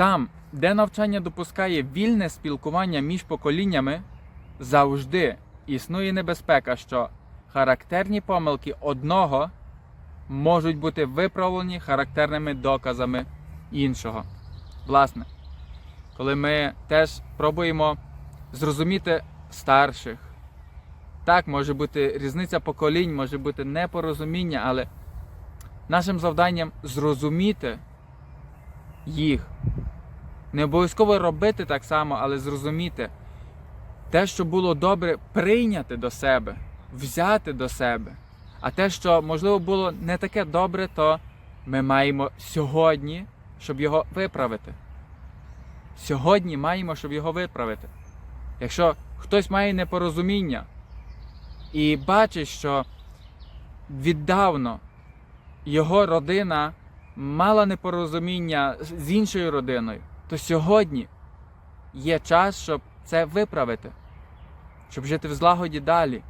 Там, де навчання допускає вільне спілкування між поколіннями, завжди існує небезпека, що характерні помилки одного можуть бути виправлені характерними доказами іншого. Власне, коли ми теж пробуємо зрозуміти старших, так, може бути різниця поколінь, може бути непорозуміння, але нашим завданням зрозуміти їх. Не обов'язково робити так само, але зрозуміти те, що було добре, прийняти до себе, взяти до себе. А те, що можливо було не таке добре, то ми маємо сьогодні, щоб його виправити. Сьогодні маємо, щоб його виправити. Якщо хтось має непорозуміння і бачить, що віддавно його родина мала непорозуміння з- іншою родиною, то сьогодні є час, щоб це виправити, щоб жити в злагоді далі.